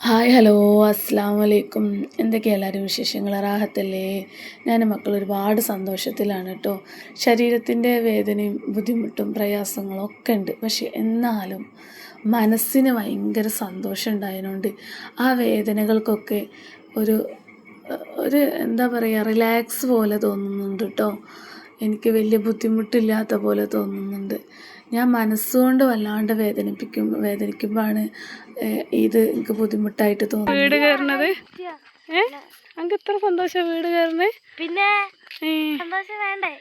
Hi hello അസ്സാം വലൈക്കും എന്തൊക്കെയാണ് എല്ലാവരും വിശേഷങ്ങൾ? റാഹത്തല്ലേ? ഞാൻ മക്കൾ ഒരുപാട് സന്തോഷത്തിലാണ് കേട്ടോ ശരീരത്തിന്റെ വേദനയും ബുദ്ധിമുട്ടും പ്രയാസങ്ങളും ഒക്കെ ഉണ്ട്. പക്ഷെ എന്നാലും മനസ്സിന് ഭയങ്കര സന്തോഷം ഉണ്ടായതുകൊണ്ട് ആ വേദനകൾക്കൊക്കെ ഒരു ഒരു എന്താ പറയുക റിലാക്സ് പോലെ തോന്നുന്നുണ്ട് കേട്ടോ എനിക്ക് വലിയ ബുദ്ധിമുട്ടില്ലാത്ത പോലെ തോന്നുന്നുണ്ട്. ഞാൻ മനസ്സുകൊണ്ട് വല്ലാണ്ട് വേദനിപ്പിക്കും വേദനിക്കുമ്പോഴാണ് ഇത് എനിക്ക് ബുദ്ധിമുട്ടായിട്ട് തോന്നുന്നത്. വീട് കയറുന്നത് ഏ? നമുക്ക് ഇത്ര സന്തോഷം വീട് കയറുന്നത് പിന്നെ സന്തോഷം വേണ്ടേ?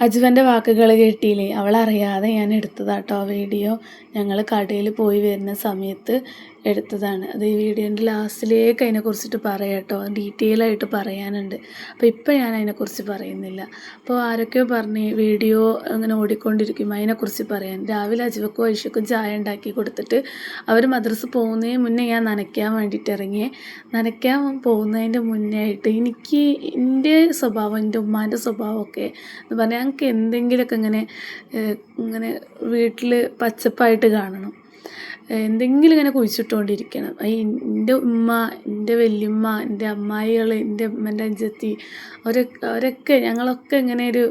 അജുവന്റെ വാക്കുകൾ കേട്ടില്ലേ? അവളറിയാതെ ഞാൻ എടുത്തതാട്ടോ ആ വീഡിയോ. ഞങ്ങൾ കടയിൽ പോയി വരുന്ന സമയത്ത് എടുത്തതാണ്. അത് ഈ വീഡിയോന്റെ ലാസ്റ്റിലേക്ക് അതിനെക്കുറിച്ചിട്ട് പറയാം കേട്ടോ ഡീറ്റെയിൽ ആയിട്ട് പറയാനുണ്ട്. അപ്പോൾ ഇപ്പം ഞാൻ അതിനെക്കുറിച്ച് പറയുന്നില്ല. അപ്പോൾ ആരൊക്കെയോ പറഞ്ഞ് വീഡിയോ അങ്ങനെ ഓടിക്കൊണ്ടിരിക്കും. അതിനെക്കുറിച്ച് പറയാൻ. രാവിലെ അജിവക്കും ഐഷക്കും ചായ ഉണ്ടാക്കി കൊടുത്തിട്ട് അവർ മദ്രസ് പോകുന്നതിന് മുന്നേ ഞാൻ നനയ്ക്കാൻ വേണ്ടിയിട്ട് ഇറങ്ങിയേ. നനയ്ക്കാൻ പോകുന്നതിന്റെ മുന്നേ ആയിട്ട് എനിക്ക് എന്റെ സ്വഭാവം എന്റെ ഉമ്മാന്റെ സ്വഭാവമൊക്കെ എന്ന് പറഞ്ഞാൽ ഞങ്ങൾക്ക് എന്തെങ്കിലുമൊക്കെ ഇങ്ങനെ ഇങ്ങനെ വീട്ടിൽ പച്ചപ്പായിട്ട് കാണണം. എന്തെങ്കിലും ഇങ്ങനെ കുഴിച്ചിട്ടുകൊണ്ടിരിക്കണം. ഈ എന്റെ ഉമ്മ എന്റെ വല്യമ്മ എന്റെ അമ്മായികൾ എന്റെ ഉമ്മന്റെ അവരൊക്കെ അവരൊക്കെ ഞങ്ങളൊക്കെ ഇങ്ങനെ ഒരു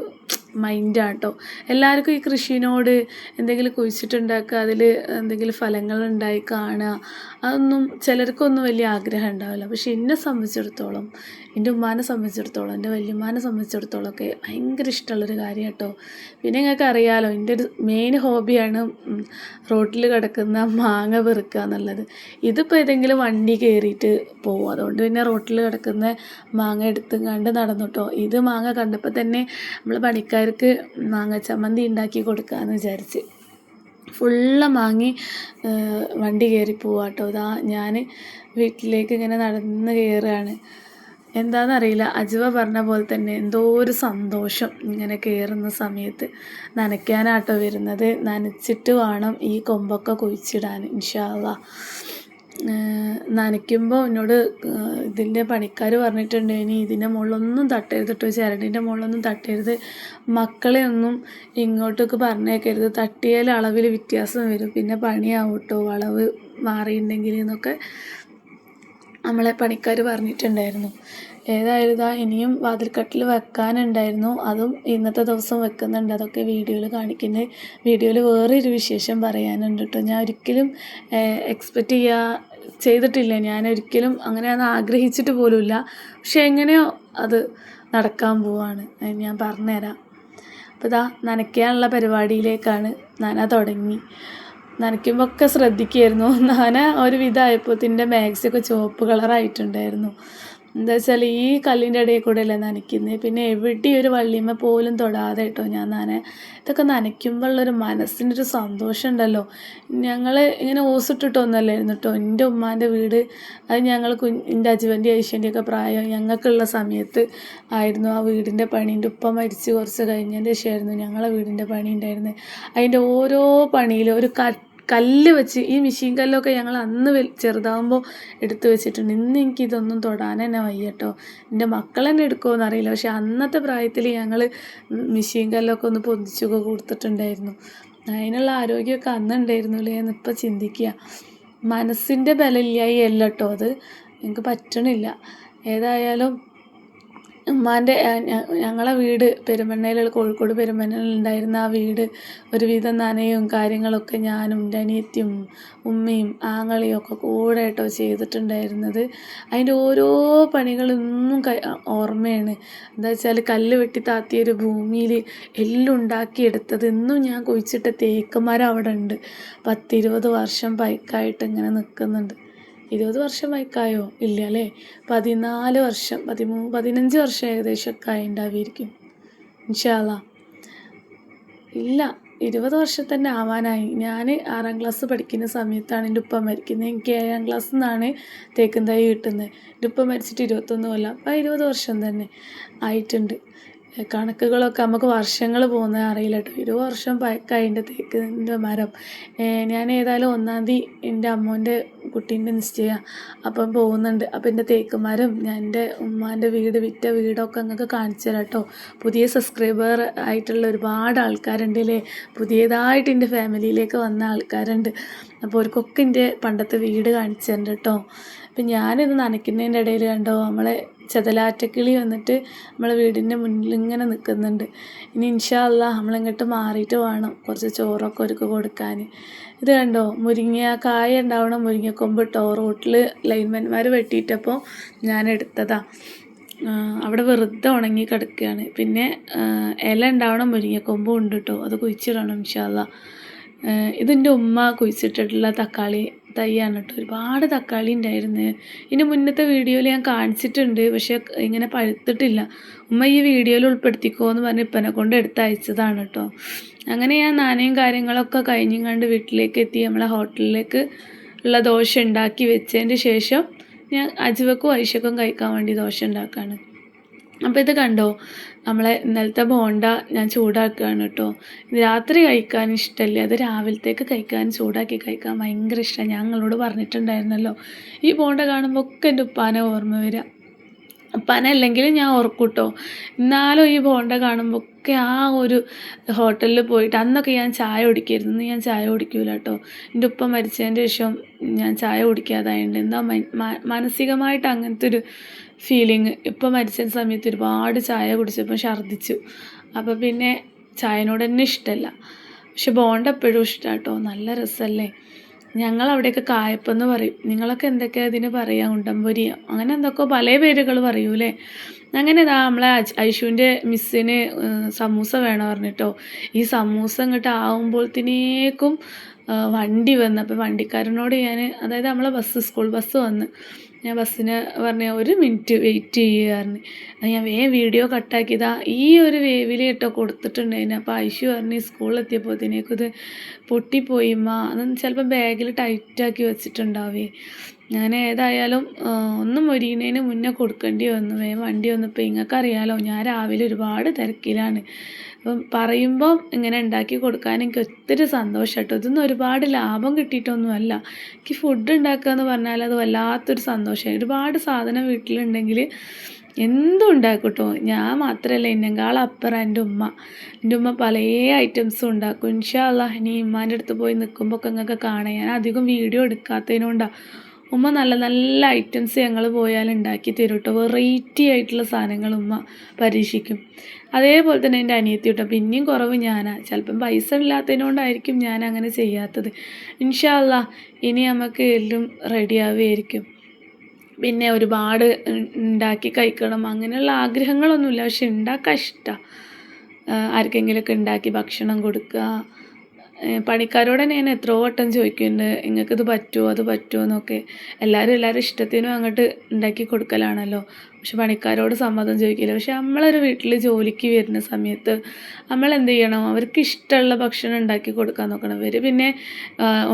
മൈൻഡാണ് കേട്ടോ എല്ലാവർക്കും ഈ കൃഷിനോട് എന്തെങ്കിലും കുഴിച്ചിട്ടുണ്ടാക്കുക അതിൽ എന്തെങ്കിലും ഫലങ്ങൾ ഉണ്ടായി കാണുക അതൊന്നും ചിലർക്കൊന്നും വലിയ ആഗ്രഹം ഉണ്ടാവില്ല. പക്ഷെ എന്നെ സംബന്ധിച്ചിടത്തോളം എന്റെ ഉമ്മാനെ സംബന്ധിച്ചിടത്തോളം എന്റെ വല്യമ്മാനെ സംബന്ധിച്ചിടത്തോളം ഒക്കെ ഭയങ്കര ഇഷ്ടമുള്ളൊരു കാര്യം കേട്ടോ പിന്നെ നിങ്ങൾക്ക് അറിയാലോ എന്റെ ഒരു മെയിൻ ഹോബിയാണ് റോട്ടിൽ കിടക്കുന്ന മാങ്ങ പെറുക്കുക എന്നുള്ളത്. ഇതിപ്പോൾ ഏതെങ്കിലും വണ്ടി കയറിയിട്ട് പോകും അതുകൊണ്ട് പിന്നെ റോട്ടിൽ കിടക്കുന്ന മാങ്ങ എടുത്തും കണ്ട് നടന്നു കേട്ടോ ഇത് മാങ്ങ കണ്ടപ്പോൾ തന്നെ നമ്മൾ പണിക്കാർക്ക് മാങ്ങ ചമ്മന്തി ഉണ്ടാക്കി കൊടുക്കാമെന്ന് വിചാരിച്ച് ഫുള്ള് മാങ്ങി വണ്ടി കയറി പോവാട്ടോ ഇതാ ഞാൻ വീട്ടിലേക്ക് ഇങ്ങനെ നടന്ന് കയറുകയാണ് എന്താണെന്നറിയില്ല അജുവ പറഞ്ഞ പോലെ തന്നെ എന്തോ ഒരു സന്തോഷം ഇങ്ങനെ കയറുന്ന സമയത്ത് നനയ്ക്കാനാട്ടോ വരുന്നത്. നനച്ചിട്ട് വേണം ഈ കൊമ്പൊക്കെ കുഴിച്ചിടാൻ ഇൻഷാല്ല നനയ്ക്കുമ്പോൾ എന്നോട് ഇതിന്റെ പണിക്കാർ പറഞ്ഞിട്ടുണ്ട് ഇനി ഇതിന്റെ മുകളിലൊന്നും തട്ടരുത് കേട്ടോ ചിരടിന്റെ മുകളിലൊന്നും തട്ടരുത്. മക്കളെ ഒന്നും ഇങ്ങോട്ടൊക്കെ പറഞ്ഞേക്കരുത്. തട്ടിയാൽ അളവിൽ വ്യത്യാസം വരും. പിന്നെ പണിയാവും കേട്ടോ അളവ് മാറിയിട്ടുണ്ടെങ്കിൽ എന്നൊക്കെ നമ്മളെ പണിക്കാർ പറഞ്ഞിട്ടുണ്ടായിരുന്നു. ഏതായാലും ഇതാ ഇനിയും വാതിൽക്കട്ടിൽ വെക്കാനുണ്ടായിരുന്നു. അതും ഇന്നത്തെ ദിവസം വെക്കുന്നുണ്ട്. അതൊക്കെ വീഡിയോയിൽ കാണിക്കുന്നത് വീഡിയോയിൽ വേറൊരു വിശേഷം പറയാനുണ്ട് കേട്ടോ. ഞാൻ ഒരിക്കലും എക്സ്പെക്റ്റ് ചെയ്യാ ചെയ്തിട്ടില്ല. ഞാൻ ഒരിക്കലും അങ്ങനെ അത് ആഗ്രഹിച്ചിട്ട് പോലുമില്ല. പക്ഷെ എങ്ങനെയോ അത് നടക്കാൻ പോവാണ്. ഞാൻ പറഞ്ഞുതരാം. അപ്പോൾ ഇതാ നനയ്ക്കാനുള്ള പരിപാടിയിലേക്കാണ് നന തുടങ്ങി. നനയ്ക്കുമ്പോൾ ഒക്കെ ശ്രദ്ധിക്കുമായിരുന്നു നന ഒരു വിധമായപ്പോഴത്തിന്റെ മാക്സിയൊക്കെ ചുവപ്പ് കളറായിട്ടുണ്ടായിരുന്നു എന്താ വെച്ചാൽ ഈ കല്ലിന്റെ ഇടയിൽ കൂടെ അല്ലേ നനയ്ക്കുന്നത് പിന്നെ എവിടെ ഒരു വള്ളിയമ്മ പോലും തൊടാതെ കേട്ടോ ഞാൻ നന. ഇതൊക്കെ നനയ്ക്കുമ്പോഴുള്ളൊരു മനസ്സിനൊരു സന്തോഷം ഉണ്ടല്ലോ ഞങ്ങൾ ഇങ്ങനെ ഓസിട്ടിട്ടൊന്നല്ലായിരുന്നു കേട്ടോ. എന്റെ ഉമ്മാന്റെ വീട് അത് ഞങ്ങൾ കുഞ്ഞ് എന്റെ അജുവന്റെ ഐശ്വന്റെ ഒക്കെ പ്രായം ഞങ്ങൾക്കുള്ള സമയത്ത് ആയിരുന്നു. ആ വീടിന്റെ പണി ഉപ്പ മരിച്ച് കുറച്ച് കഴിഞ്ഞതിന്റെ ശേഷമായിരുന്നു ഞങ്ങളെ വീടിന്റെ പണി ഉണ്ടായിരുന്നത്. അതിന്റെ ഓരോ പണിയിലും ഒരു കട്ട് കല്ല് വെച്ച് ഈ മെഷീൻ കല്ലൊക്കെ ഞങ്ങൾ അന്ന് ചെറുതാകുമ്പോൾ എടുത്തു വെച്ചിട്ടുണ്ട്. ഇന്ന് എനിക്കിതൊന്നും തൊടാൻ തന്നെ വയ്യ കേട്ടോ എന്റെ മക്കൾ തന്നെ എടുക്കുമോ അറിയില്ല. പക്ഷെ അന്നത്തെ പ്രായത്തിൽ ഞങ്ങൾ മെഷീൻ കല്ലൊക്കെ ഒന്ന് പൊതിച്ചൊക്കെ കൊടുത്തിട്ടുണ്ടായിരുന്നു. അതിനുള്ള ആരോഗ്യമൊക്കെ അന്നുണ്ടായിരുന്നു അല്ലേ എന്ന് ഇപ്പം ചിന്തിക്കുക. മനസ്സിന്റെ ബലമില്ലായി അല്ല കേട്ടോ അത്. എനിക്ക് പറ്റണില്ല. ഏതായാലും ഉമ്മാന്റെ ഞങ്ങളെ വീട് പെരുമണ്ണയിലുള്ള കോഴിക്കോട് പെരുമണ്ണയിൽ ഉണ്ടായിരുന്ന ആ വീട് ഒരുവിധം നനയും കാര്യങ്ങളൊക്കെ ഞാനും എന്റെ അനിയത്തിയും ഉമ്മയും ആങ്ങളെയും ഒക്കെ കൂടെ കേട്ടോ ചെയ്തിട്ടുണ്ടായിരുന്നത്. അതിന്റെ ഓരോ പണികളും ഇന്നും ഓർമ്മയാണ്. എന്താ വെച്ചാൽ കല്ല് വെട്ടി താത്തിയൊരു ഭൂമിയിൽ എല്ലാം ഉണ്ടാക്കിയെടുത്തത് ഇന്നും ഞാൻ കുഴിച്ചിട്ട തേക്ക് മരം അവിടെ ഉണ്ട്. പത്തിരുപത് വർഷം പൈക്കായിട്ട് ഇങ്ങനെ നിൽക്കുന്നുണ്ട്. ഇരുപത് വർഷം വൈക്കായോ ഇല്ല അല്ലേ പതിനാല് വർഷം പതിമൂ പതിനഞ്ച് വർഷം ഏകദേശമൊക്കെ ആയിണ്ടാവുമായിരിക്കും ഇൻഷാല്ല ഇല്ല ഇരുപത് വർഷം തന്നെ ആവാനായി. ഞാൻ ആറാം ക്ലാസ് പഠിക്കുന്ന സമയത്താണ് എന്റെ ഉപ്പ മരിക്കുന്നത്. എനിക്ക് ഏഴാം ക്ലാസ്സിൽ നിന്നാണ് തേക്കും തൈ കിട്ടുന്നത്. എന്റെ ഉപ്പ മരിച്ചിട്ട് ഇരുപത്തൊന്ന് കൊല്ലം. അപ്പം ഇരുപത് വർഷം തന്നെ ആയിട്ടുണ്ട്. കണക്കുകളൊക്കെ നമുക്ക് വർഷങ്ങൾ പോകുന്നത് അറിയില്ല കേട്ടോ. ഒരു വർഷം പഴക്കമായി എന്റെ തേക്കിന്റെ മരം. ഞാൻ ഏതായാലും ഒന്നാം തീയതി എന്റെ അമ്മോന്റെ കുട്ടീന്റെ നിശ്ചയ അപ്പം പോകുന്നുണ്ട്. അപ്പം എന്റെ തേക്ക് മരം ഞാൻ എന്റെ ഉമ്മാന്റെ വീട് വിറ്റ വീടൊക്കെ നിങ്ങൾക്ക് കാണിച്ചു തരാം കേട്ടോ. പുതിയ സബ്സ്ക്രൈബർ ആയിട്ടുള്ള ഒരുപാട് ആൾക്കാരുണ്ട് അല്ലേ പുതിയതായിട്ട് എന്റെ ഫാമിലിയിലേക്ക് വന്ന ആൾക്കാരുണ്ട്. അപ്പോൾ അവർക്കൊക്കെ എന്റെ പണ്ടത്തെ വീട് കാണിച്ചു തരുന്നുണ്ട് കേട്ടോ. അപ്പം ഞാനിത് നനയ്ക്കുന്നതിന്റെ ഇടയിൽ കണ്ടോ നമ്മളെ ചെതലാറ്റക്കിളി വന്നിട്ട് നമ്മളെ വീടിന്റെ മുന്നിൽ ഇങ്ങനെ നിൽക്കുന്നുണ്ട്. ഇനി ഇൻഷാല്ല നമ്മളിങ്ങോട്ട് മാറിയിട്ട് വേണം കുറച്ച് ചോറൊക്കെ ഒരുക്ക് കൊടുക്കാൻ. ഇത് കണ്ടോ? മുരിങ്ങ കായ ഉണ്ടാവണം. മുരിങ്ങക്കൊമ്പ് ഇട്ടോ. റോട്ടിൽ ലൈൻമാൻമാർ വെട്ടിയിട്ടപ്പോൾ ഞാൻ എടുത്തതാ. അവിടെ വെറുതെ ഉണങ്ങി കിടക്കുകയാണ്. പിന്നെ ഇല ഉണ്ടാവണം. മുരിങ്ങക്കൊമ്പ് ഉണ്ട് കേട്ടോ. അത് കുഴിച്ചിടണം ഇൻഷാല്ല ഇതിന്റെ ഉമ്മ കുഴിച്ചിട്ടിട്ടുള്ള തക്കാളി തൈയാണ് കേട്ടോ. ഒരുപാട് തക്കാളി ഉണ്ടായിരുന്നു ഇതിന്റെ മുന്നത്തെ വീഡിയോയിൽ ഞാൻ കാണിച്ചിട്ടുണ്ട്. പക്ഷേ ഇങ്ങനെ പഴുത്തിട്ടില്ല. ഉമ്മ ഈ വീഡിയോയിൽ ഉൾപ്പെടുത്തിക്കോ എന്ന് പറഞ്ഞ് ഇപ്പനെ കൊണ്ട് എടുത്ത് അയച്ചതാണ് കേട്ടോ. അങ്ങനെ ഞാൻ നാനയും കാര്യങ്ങളൊക്കെ കഴിഞ്ഞും കണ്ട് വീട്ടിലേക്ക് എത്തി. നമ്മളെ ഹോട്ടലിലേക്ക് ഉള്ള ദോശ ഉണ്ടാക്കി വെച്ചതിന്റെ ശേഷം ഞാൻ അജുവക്കും ഐഷക്കും കഴിക്കാൻ വേണ്ടി ദോശ ഉണ്ടാക്കുകയാണ് അപ്പോൾ ഇത് കണ്ടോ? നമ്മളെ ഇന്നലത്തെ ബോണ്ട ഞാൻ ചൂടാക്കുകയാണ് കേട്ടോ. രാത്രി കഴിക്കാൻ ഇഷ്ടമല്ല അത് രാവിലത്തേക്ക് കഴിക്കാൻ ചൂടാക്കി കഴിക്കാൻ ഭയങ്കര ഇഷ്ടമാണ്. ഞാൻ നിങ്ങളോട് പറഞ്ഞിട്ടുണ്ടായിരുന്നല്ലോ. ഈ ബോണ്ട കാണുമ്പോൾ ഒക്കെ എന്റെ ഉപ്പാനെ ഓർമ്മ വരിക. ഉപ്പാനല്ലെങ്കിൽ ഞാൻ ഓർക്കൂട്ടോ എന്നാലും ഈ ബോണ്ട കാണുമ്പോൾ ഒക്കെ ആ ഒരു ഹോട്ടലിൽ പോയിട്ട് അന്നൊക്കെ ഞാൻ ചായ കുടിക്കായിരുന്നു. ഞാൻ ചായ കുടിക്കൂല കേട്ടോ. എന്റെ ഉപ്പ മരിച്ചതിന്റെ ശേഷം ഞാൻ ചായ കുടിക്കാതായതുകൊണ്ട് എന്താ മാനസികമായിട്ട് അങ്ങനത്തെ ഒരു ഫീലിങ് ഇപ്പം മരിച്ച സമയത്ത് ഒരുപാട് ചായ കുടിച്ചപ്പോൾ ഛർദ്ദിച്ചു. അപ്പോൾ പിന്നെ ചായനോട് തന്നെ ഇഷ്ടമല്ല പക്ഷെ ബോണ്ട് എപ്പോഴും ഇഷ്ടമാണ് കേട്ടോ നല്ല രസമല്ലേ ഞങ്ങൾ അവിടെയൊക്കെ കായപ്പെന്ന് പറയും. നിങ്ങളൊക്കെ എന്തൊക്കെയാണ് ഇതിന് പറയുക ഉണ്ടംപൊരിയ? അങ്ങനെ എന്തൊക്കെ പല പേരുകൾ പറയൂലേ? അങ്ങനെ ഇതാ നമ്മളെ ഐഷുവിന്റെ മിസ്സിന് സമൂസ വേണം പറഞ്ഞിട്ടോ. ഈ സമൂസ ഇങ്ങോട്ട് ആകുമ്പോഴത്തേക്കും വണ്ടി വന്ന്. അപ്പോൾ വണ്ടിക്കാരനോട് ഞാൻ അതായത് നമ്മളെ ബസ് സ്കൂൾ ബസ് വന്ന്. ഞാൻ ബസ്സിന് പറഞ്ഞ ഒരു മിനിറ്റ് വെയിറ്റ് ചെയ്യുകയായിരുന്നു അത് ഞാൻ വേ വീഡിയോ കട്ടാക്കിയതാ ഈ ഒരു വേവിൽ കേട്ടോ കൊടുത്തിട്ടുണ്ടായിരുന്നു. അപ്പോൾ ഐശു പറഞ്ഞു സ്കൂളിലെത്തിയപ്പോഴത്തേനേക്കും ഇത് പൊട്ടിപ്പോയിമ്മ അതൊന്ന് ചിലപ്പോൾ ബാഗിൽ ടൈറ്റാക്കി വെച്ചിട്ടുണ്ടാവേ. ഞാൻ ഏതായാലും ഒന്നും ഒരുങ്ങുന്നതിന് മുന്നേ കൊടുക്കേണ്ടി വന്നു. വേ വണ്ടി വന്നപ്പോൾ നിങ്ങൾക്കറിയാലോ ഞാൻ രാവിലെ ഒരുപാട് തിരക്കിലാണ്. അപ്പം പറയുമ്പം ഇങ്ങനെ ഉണ്ടാക്കി കൊടുക്കാൻ എനിക്ക് ഒത്തിരി സന്തോഷം കേട്ടോ ഇതൊന്നും ഒരുപാട് ലാഭം കിട്ടിയിട്ടൊന്നുമല്ല. എനിക്ക് ഫുഡ് ഉണ്ടാക്കുക എന്ന് പറഞ്ഞാൽ അത് വല്ലാത്തൊരു സന്തോഷമായി. ഒരുപാട് സാധനം വീട്ടിലുണ്ടെങ്കിൽ എന്തും ഉണ്ടാക്കും കേട്ടോ ഞാൻ മാത്രമല്ല എന്നെക്കാൾ അപ്പുറം എന്റെ ഉമ്മ. എന്റെ ഉമ്മ പല ഐറ്റംസും ഉണ്ടാക്കും. ഇൻഷാല്ല ഇനി ഉമ്മാന്റെ അടുത്ത് പോയി നിൽക്കുമ്പോൾ ഒക്കെ നിങ്ങൾക്ക് കാണാം. ഞാൻ അധികം വീഡിയോ എടുക്കാത്തതിനോണ്ടാണ് ഉമ്മ നല്ല നല്ല ഐറ്റംസ് ഞങ്ങൾ പോയാൽ ഉണ്ടാക്കി തരും കേട്ടോ വെറൈറ്റി ആയിട്ടുള്ള സാധനങ്ങൾ ഉമ്മ പരീക്ഷിക്കും. അതേപോലെ തന്നെ എന്റെ അനിയത്തി കേട്ടോ പിന്നെയും കുറവ് ഞാനാണ് ചിലപ്പം പൈസ ഇല്ലാത്തതിനോണ്ടായിരിക്കും ഞാൻ അങ്ങനെ ചെയ്യാത്തത് ഇൻഷാല്ല ഇനി നമുക്ക് എല്ലാം റെഡിയാവുമായിരിക്കും പിന്നെ ഒരുപാട് ഉണ്ടാക്കി കഴിക്കണം. അങ്ങനെയുള്ള ആഗ്രഹങ്ങളൊന്നുമില്ല. പക്ഷെ ഉണ്ടാക്കാൻ ഇഷ്ടമാണ് ആർക്കെങ്കിലുമൊക്കെ ഉണ്ടാക്കി ഭക്ഷണം കൊടുക്കുക പണിക്കാരോട് ഞാൻ എത്രയോ വട്ടം ചോദിക്കുന്നുണ്ട് നിങ്ങൾക്കിത് പറ്റുമോ അത് പറ്റുമോ എന്നൊക്കെ. എല്ലാവരും എല്ലാവരും ഇഷ്ടത്തിനും അങ്ങോട്ട് ഉണ്ടാക്കി കൊടുക്കലാണല്ലോ. പക്ഷെ പണിക്കാരോട് സമ്മതം ചോദിക്കില്ല. പക്ഷെ നമ്മളൊരു വീട്ടിൽ ജോലിക്ക് വരുന്ന സമയത്ത് നമ്മൾ എന്ത് ചെയ്യണം? അവർക്ക് ഇഷ്ടമുള്ള ഭക്ഷണം ഉണ്ടാക്കി കൊടുക്കാൻ നോക്കണം. ഇവർ പിന്നെ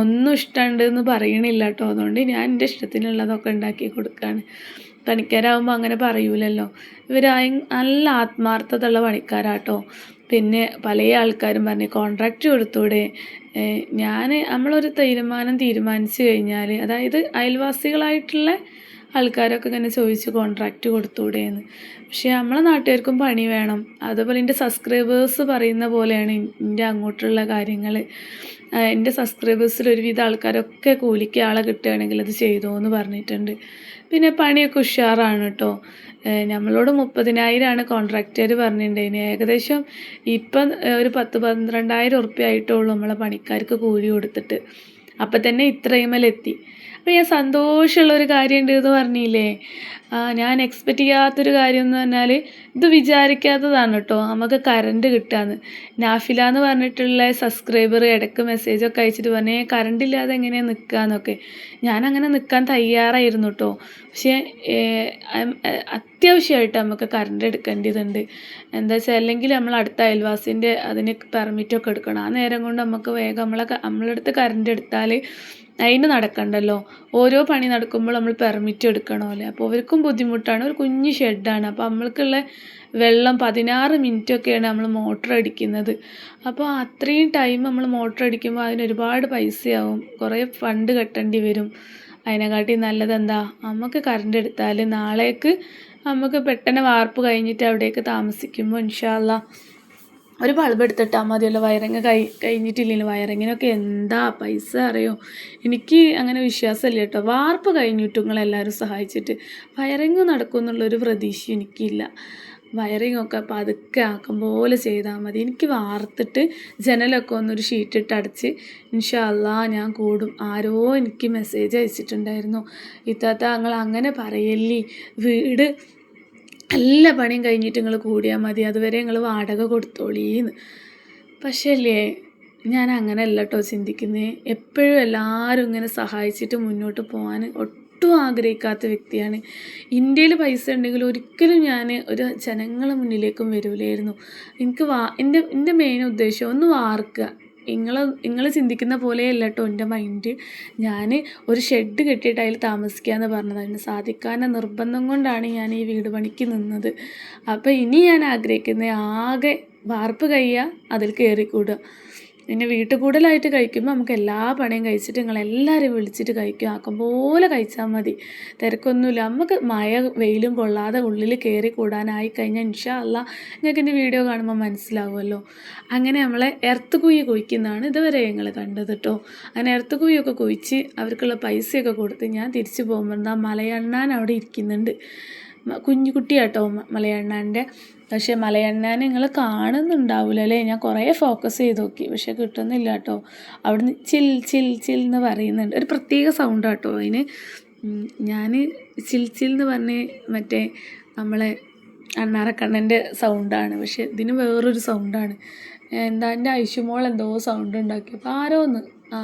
ഒന്നും ഇഷ്ടമുണ്ട് എന്ന് പറയണില്ല കേട്ടോ. അതുകൊണ്ട് ഞാൻ എന്റെ ഇഷ്ടത്തിനുള്ളതൊക്കെ ഉണ്ടാക്കി കൊടുക്കുകയാണ് പണിക്കാരാകുമ്പോൾ അങ്ങനെ പറയൂലല്ലോ. ഇവർ നല്ല ആത്മാർത്ഥതയുള്ള പണിക്കാരാട്ടോ പിന്നെ പല ആൾക്കാരും പറഞ്ഞ് കോൺട്രാക്റ്റ് കൊടുത്തൂടെ. ഞാൻ നമ്മളൊരു തീരുമാനം തീരുമാനിച്ചു കഴിഞ്ഞാൽ അതായത് അയൽവാസികളായിട്ടുള്ള ആൾക്കാരൊക്കെ ഇങ്ങനെ ചോദിച്ചു കോൺട്രാക്റ്റ് കൊടുത്തൂടെ എന്ന് പക്ഷേ നമ്മളെ നാട്ടുകാർക്കും പണി വേണം. അതുപോലെ എന്റെ സബ്സ്ക്രൈബേഴ്സ് പറയുന്ന പോലെയാണ് എന്റെ അങ്ങോട്ടുള്ള കാര്യങ്ങൾ. എന്റെ സബ്സ്ക്രൈബേഴ്സിൽ ഒരുവിധ ആൾക്കാരൊക്കെ കൂലിക്ക് ആളെ കിട്ടുകയാണെങ്കിൽ അത് ചെയ്തോ എന്ന് പറഞ്ഞിട്ടുണ്ട്. പിന്നെ പണിയൊക്കെ ഉഷാറാണ് കേട്ടോ നമ്മളോട് മുപ്പതിനായിരമാണ് കോൺട്രാക്ടർ പറഞ്ഞിട്ടുണ്ടായിന് ഏകദേശം ഇപ്പം ഒരു പത്ത് പന്ത്രണ്ടായിരം ഉറുപ്പ്യ നമ്മളെ പണിക്കാർക്ക് കൂലി കൊടുത്തിട്ട്. അപ്പം തന്നെ ഇത്രയുമലെത്തി അപ്പോൾ ഞാൻ സന്തോഷമുള്ളൊരു കാര്യമുണ്ട് എന്ന് പറഞ്ഞില്ലേ ഞാൻ എക്സ്പെക്റ്റ് ചെയ്യാത്തൊരു കാര്യം എന്ന് പറഞ്ഞാൽ ഇത് വിചാരിക്കാത്തതാണ് കേട്ടോ. നമുക്ക് കറണ്ട് കിട്ടാന്ന്. നാഫില എന്ന് പറഞ്ഞിട്ടുള്ള സബ്സ്ക്രൈബർ ഇടയ്ക്ക് മെസ്സേജൊക്കെ അയച്ചിട്ട് പറഞ്ഞേ കറണ്ട് ഇല്ലാതെ എങ്ങനെയാണ് നിൽക്കുകയെന്നൊക്കെ ഞാൻ അങ്ങനെ നിൽക്കാൻ തയ്യാറായിരുന്നു കേട്ടോ. പക്ഷേ അത്യാവശ്യമായിട്ട് നമുക്ക് കറണ്ട് എടുക്കേണ്ടതുണ്ട്. എന്താ വെച്ചാൽ അല്ലെങ്കിൽ നമ്മൾ അടുത്ത അയൽവാസിന്റെ അതിന് പെർമിറ്റൊക്കെ എടുക്കണം. ആ നേരം കൊണ്ട് നമുക്ക് വേഗം നമ്മളെ നമ്മളെടുത്ത് കറണ്ട് എടുത്താൽ അതിന് നടക്കണ്ടല്ലോ. ഓരോ പണി നടക്കുമ്പോൾ നമ്മൾ പെർമിറ്റ് എടുക്കണമല്ലോ അപ്പോൾ അവർക്കും ബുദ്ധിമുട്ടാണ്. ഒരു കുഞ്ഞ് ഷെഡാണ് അപ്പോൾ നമ്മൾക്കുള്ള വെള്ളം പതിനാറ് മിനിറ്റൊക്കെയാണ് നമ്മൾ മോട്ടർ അടിക്കുന്നത്. അപ്പോൾ അത്രയും ടൈം നമ്മൾ മോട്ടർ അടിക്കുമ്പോൾ അതിന് ഒരുപാട് പൈസയാവും. കുറേ ഫണ്ട് കെട്ടേണ്ടി വരും. അതിനെക്കാട്ടി നല്ലത് എന്താ നമുക്ക് കറണ്ട് എടുത്താൽ നാളേക്ക് നമുക്ക് പെട്ടെന്ന് വാർപ്പ് കഴിഞ്ഞിട്ട് അവിടേക്ക് താമസിക്കുമ്പോൾ ഇൻഷാല്ല ഒരു ബൾബ് എടുത്തിട്ടാൽ മതിയല്ലോ വയറിങ് കൈ കഴിഞ്ഞിട്ടില്ലല്ലോ വയറിങ്ങിനൊക്കെ എന്താ പൈസ അറിയോ? എനിക്ക് അങ്ങനെ വിശ്വാസമില്ല കേട്ടോ. വാർപ്പ് കഴിഞ്ഞിട്ടും നിങ്ങളെല്ലാവരും സഹായിച്ചിട്ട്. വയറിങ് നടക്കും എന്നുള്ളൊരു പ്രതീക്ഷ എനിക്കില്ല. വയറിങ് ഒക്കെ പതുക്കെ ആക്കും പോലെ ചെയ്താൽ മതി. എനിക്ക് വാർത്തിട്ട് ജനലൊക്കെ ഒന്നൊരു ഷീറ്റിട്ട് അടച്ച് ഇൻഷാല്ലാ ഞാൻ കൂടും. ആരോ എനിക്ക് മെസ്സേജ് അയച്ചിട്ടുണ്ടായിരുന്നു. ഇത്താത്ത നിങ്ങൾ അങ്ങനെ പറയല്ലേ? വീട് എല്ലാ പണിയും കഴിഞ്ഞിട്ട് നിങ്ങൾ കൂടിയാൽ മതി. അതുവരെ നിങ്ങൾ വാടക കൊടുത്തോളീന്ന്. പക്ഷേ അല്ലേ ഞാൻ അങ്ങനെയല്ല കേട്ടോ ചിന്തിക്കുന്നത് എപ്പോഴും എല്ലാവരും ഇങ്ങനെ സഹായിച്ചിട്ട് മുന്നോട്ട് പോകാൻ ഒട്ടും ആഗ്രഹിക്കാത്ത വ്യക്തിയാണ്. ഇന്ത്യയിൽ പൈസ ഉണ്ടെങ്കിൽ ഒരിക്കലും ഞാൻ ഒരു ജനങ്ങളെ മുന്നിലേക്കും വരൂലായിരുന്നു. എനിക്ക് വാ എന്റെ എന്റെ മെയിൻ ഉദ്ദേശം ഒന്ന് വാർക്കുക നിങ്ങൾ നിങ്ങൾ ചിന്തിക്കുന്ന പോലെയല്ല കേട്ടോ എന്റെ മൈൻഡ് ഞാൻ ഒരു ഷെഡ് കെട്ടിയിട്ട് അതിൽ താമസിക്കുക എന്ന് പറഞ്ഞത്. അതിന് സാധിക്കാന നിർബന്ധം കൊണ്ടാണ് ഞാൻ ഈ വീട് പണിക്ക് നിന്നത്. അപ്പോൾ ഇനി ഞാൻ ആഗ്രഹിക്കുന്നത് ആകെ വാർപ്പ് കഴിയുക അതിൽ കയറിക്കൂടുക പിന്നെ വീട്ടിൽ കൂടുതലായിട്ട് കഴിക്കുമ്പോൾ നമുക്ക് എല്ലാ പണിയും കഴിച്ചിട്ട് നിങ്ങൾ എല്ലാവരും വിളിച്ചിട്ട് കഴിക്കും. ആക്കും പോലെ കഴിച്ചാൽ മതി. തിരക്കൊന്നുമില്ല. നമുക്ക് മഴ വെയിലും കൊള്ളാതെ ഉള്ളിൽ കയറി കൂടാനായി കഴിഞ്ഞാൽ ഇൻഷാ അല്ല നിങ്ങൾക്ക് എന്റെ വീഡിയോ കാണുമ്പോൾ മനസ്സിലാവുമല്ലോ. അങ്ങനെ നമ്മളെ എർത്ത് കുഴി കുഴിക്കുന്നതാണ് ഇതുവരെ ഞങ്ങൾ കണ്ടത് കേട്ടോ അങ്ങനെ എർത്ത് കുഴിയൊക്കെ കുഴിച്ച് അവർക്കുള്ള പൈസയൊക്കെ കൊടുത്ത് ഞാൻ തിരിച്ചു പോകുമ്പോൾ എന്താ മലയണ്ണാൻ അവിടെ ഇരിക്കുന്നുണ്ട്. കുഞ്ഞുകുട്ടിയാട്ടോ മലയണ്ണാന്റെ. പക്ഷേ മലയണ്ണാൻ നിങ്ങൾ കാണുന്നുണ്ടാവില്ല അല്ലേ ഞാൻ കുറേ ഫോക്കസ് ചെയ്ത് നോക്കി. പക്ഷേ കിട്ടുന്നില്ല കേട്ടോ. അവിടുന്ന് ചിൽ ചിൽ ചിൽ എന്ന് പറയുന്നുണ്ട്. ഒരു പ്രത്യേക സൗണ്ട് കേട്ടോ അതിന്. ഞാൻ ചിൽ ചിൽ എന്ന് പറഞ്ഞ് മറ്റേ നമ്മളെ അണ്ണാറക്കണ്ണന്റെ സൗണ്ടാണ് പക്ഷേ ഇതിന് വേറൊരു സൗണ്ടാണ് എന്താ എന്റെ ഐശുമോൾ എന്തോ സൗണ്ട് ഉണ്ടാക്കിയപ്പോൾ ആരോ ഒന്ന്? ആ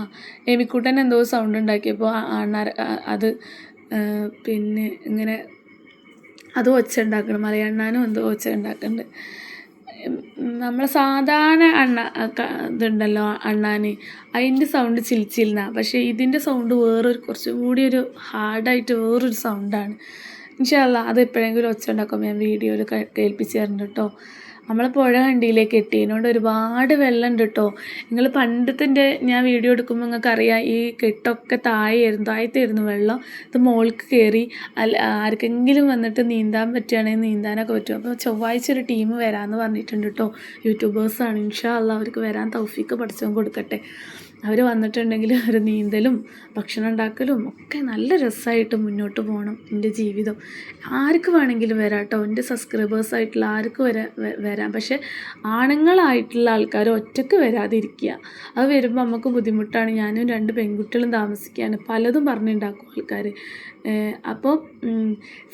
എമിക്കുട്ടൻ എന്തോ സൗണ്ട് ഉണ്ടാക്കിയപ്പോൾ ആ അണ്ണാര അത് പിന്നെ ഇങ്ങനെ അത് ഒച്ച ഉണ്ടാക്കണം. മലയണ്ണാനും എന്തോ ഒച്ച ഉണ്ടാക്കുന്നുണ്ട് നമ്മളെ സാധാരണ അണ്ണ ഇതുണ്ടല്ലോ അണ്ണാന്. അതിന്റെ സൗണ്ട് ചിലിച്ചിരുന്ന പക്ഷേ ഇതിന്റെ സൗണ്ട് വേറൊരു കുറച്ചും കൂടി ഒരു ഹാർഡായിട്ട് വേറൊരു സൗണ്ടാണ് ഇൻഷാല്ല അത് എപ്പോഴെങ്കിലും ഒച്ച ഉണ്ടാക്കുമ്പോൾ ഞാൻ വീഡിയോയിൽ കേൾപ്പിച്ച് തരുന്നുണ്ട് കേട്ടോ നമ്മളെ പുഴ കണ്ടിയിലേക്ക് കെട്ടിയതിനോണ്ട് ഒരുപാട് വെള്ളം ഉണ്ട് കേട്ടോ നിങ്ങൾ പണ്ടത്തെ ഞാൻ വീഡിയോ എടുക്കുമ്പോൾ നിങ്ങൾക്ക് അറിയാം ഈ കെട്ടൊക്കെ താഴെയായിരുന്നു താഴത്തായിരുന്നു വെള്ളം. ഇത് മോൾക്ക് കയറി അല്ല ആർക്കെങ്കിലും വന്നിട്ട് നീന്താൻ പറ്റുകയാണെങ്കിൽ നീന്താനൊക്കെ പറ്റും. അപ്പോൾ ചൊവ്വാഴ്ച ഒരു ടീം വരാമെന്ന് പറഞ്ഞിട്ടുണ്ട് കേട്ടോ. യൂട്യൂബേഴ്സാണ്. ഇൻഷാ അല്ല അവർക്ക് വരാൻ തൗഫീക്ക് പഠിച്ചവൻ കൊടുക്കട്ടെ. അവർ വന്നിട്ടുണ്ടെങ്കിൽ ഒരു നീന്തലും ഭക്ഷണം ഉണ്ടാക്കലും ഒക്കെ നല്ല രസമായിട്ട് മുന്നോട്ട് പോകണം എന്റെ ജീവിതം. ആർക്ക് വേണമെങ്കിലും വരാം കേട്ടോ. എന്റെ സബ്സ്ക്രൈബേഴ്സ് ആയിട്ടുള്ള ആർക്ക് വരാ വരാം. പക്ഷേ ആണുങ്ങളായിട്ടുള്ള ആൾക്കാർ ഒറ്റയ്ക്ക് വരാതിരിക്കുക. അത് വരുമ്പോൾ നമുക്ക് ബുദ്ധിമുട്ടാണ്. ഞാനും രണ്ട് പെൺകുട്ടികളും താമസിക്കുകയാണ്. പലതും പറഞ്ഞുണ്ടാക്കും ആൾക്കാർ അപ്പോൾ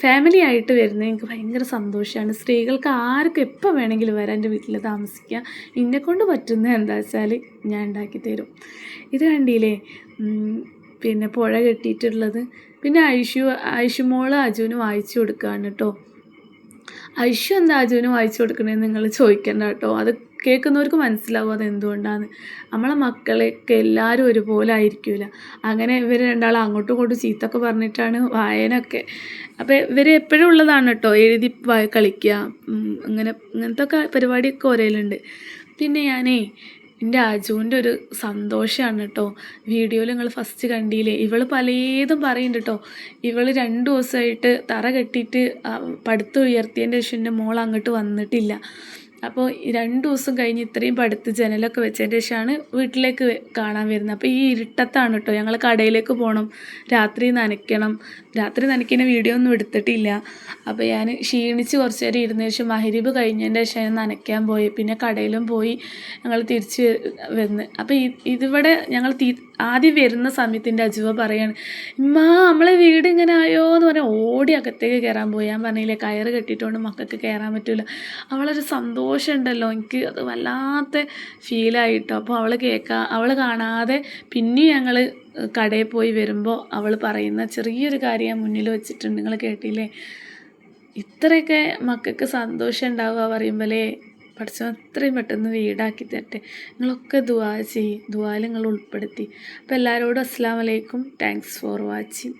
ഫാമിലി ആയിട്ട് വരുന്നത് എനിക്ക് ഭയങ്കര സന്തോഷമാണ് സ്ത്രീകൾക്ക് ആർക്കും എപ്പോൾ വേണമെങ്കിലും വരാം എന്റെ വീട്ടിൽ താമസിക്കുക. എന്നെ കൊണ്ട് പറ്റുന്നത് എന്താ വെച്ചാൽ ഞാൻ ഉണ്ടാക്കി തരും. ഇത് കണ്ടില്ലേ? പിന്നെ പുഴ കെട്ടിയിട്ടുള്ളത്. പിന്നെ ഐഷു ഐഷുമോൾ അജുവിന് വായിച്ചു കൊടുക്കുകയാണ് കേട്ടോ. ഐഷു എന്താ അജുവിന് വായിച്ചു കൊടുക്കണേന്ന് നിങ്ങൾ ചോദിക്കണ്ട കേട്ടോ. അത് കേൾക്കുന്നവർക്ക് മനസ്സിലാവും അത് എന്തുകൊണ്ടാണ് നമ്മളെ മക്കളെയൊക്കെ എല്ലാവരും ഒരുപോലെ ആയിരിക്കില്ല അങ്ങനെ ഇവർ രണ്ടാളും അങ്ങോട്ടും ഇങ്ങോട്ടും ചീത്തൊക്കെ പറഞ്ഞിട്ടാണ് വായനയൊക്കെ. അപ്പോൾ ഇവർ എപ്പോഴും ഉള്ളതാണ് കേട്ടോ. എഴുതി കളിക്കുക അങ്ങനെ ഇങ്ങനത്തെ ഒക്കെ പരിപാടിയൊക്കെ ഒരേലുണ്ട് പിന്നെ ഞാനേ എന്റെ അജുവിന്റെ ഒരു സന്തോഷമാണ് കേട്ടോ. വീഡിയോയിൽ നിങ്ങൾ ഫസ്റ്റ് കണ്ടില്ലേ? ഇവൾ പലതും പറയുന്നുണ്ട് കേട്ടോ. ഇവൾ രണ്ട് ദിവസമായിട്ട് തറ കെട്ടിയിട്ട് പടുത്ത് ഉയർത്തിയതിന്റെ ശേഷം എന്റെ മോൾ അങ്ങോട്ട് വന്നിട്ടില്ല. അപ്പോൾ രണ്ട് ദിവസം കഴിഞ്ഞ് ഇത്രയും പടുത്ത് ജനലൊക്കെ വെച്ചതിന്റെ ശേഷമാണ് വീട്ടിലേക്ക് കാണാൻ വരുന്നത്. അപ്പോൾ ഈ ഇരുട്ടത്താണ് കേട്ടോ ഞങ്ങൾ കടയിലേക്ക് പോകണം രാത്രി നനയ്ക്കണം. രാത്രി നനയ്ക്കുന്ന വീഡിയോ ഒന്നും എടുത്തിട്ടില്ല. അപ്പോൾ ഞാൻ ക്ഷീണിച്ച് കുറച്ച് നേരം ഇരുന്ന ശേഷം മഹരീബ് കഴിഞ്ഞതിന്റെ ശേഷം ഞാൻ നനയ്ക്കാൻ പോയി. പിന്നെ കടയിലും പോയി ഞങ്ങൾ തിരിച്ച് വരുന്നത് അപ്പോൾ ഇതിവിടെ ഞങ്ങൾ ആദ്യം വരുന്ന സമയത്ത് എന്റെ അജുവ പറയാണ് ഇമ്മാ നമ്മളെ വീട് ഇങ്ങനെ ആയോ എന്ന് പറഞ്ഞാൽ ഓടി അകത്തേക്ക് കയറാൻ പോയി. ഞാൻ പറഞ്ഞില്ലേ കയറ് കെട്ടിയിട്ടുകൊണ്ട് മക്കൾക്ക് കയറാൻ പറ്റില്ല അവളൊരു സന്തോഷം ഉണ്ടല്ലോ എനിക്ക് അത് വല്ലാത്ത ഫീലായിട്ടോ. അപ്പോൾ അവൾ കേൾക്കാ അവൾ കാണാതെ പിന്നെയും ഞങ്ങൾ കടയിൽ പോയി വരുമ്പോൾ അവൾ പറയുന്ന ചെറിയൊരു കാര്യം ഞാൻ മുന്നിൽ വെച്ചിട്ടുണ്ട്. നിങ്ങൾ കേട്ടില്ലേ? ഇത്രയൊക്കെ മക്കൾക്ക് സന്തോഷം ഉണ്ടാവുക പറയുമ്പോഴേ പഠിച്ചോ അത്രയും പെട്ടെന്ന് വീടാക്കി തരട്ടെ. നിങ്ങളൊക്കെ ദുവാ ചെയ്യും. ദുവാൽ നിങ്ങൾ ഉൾപ്പെടുത്തി. അപ്പോൾ എല്ലാവരോടും അസ്സാം വലൈക്കും താങ്ക്സ് ഫോർ വാച്ചിങ്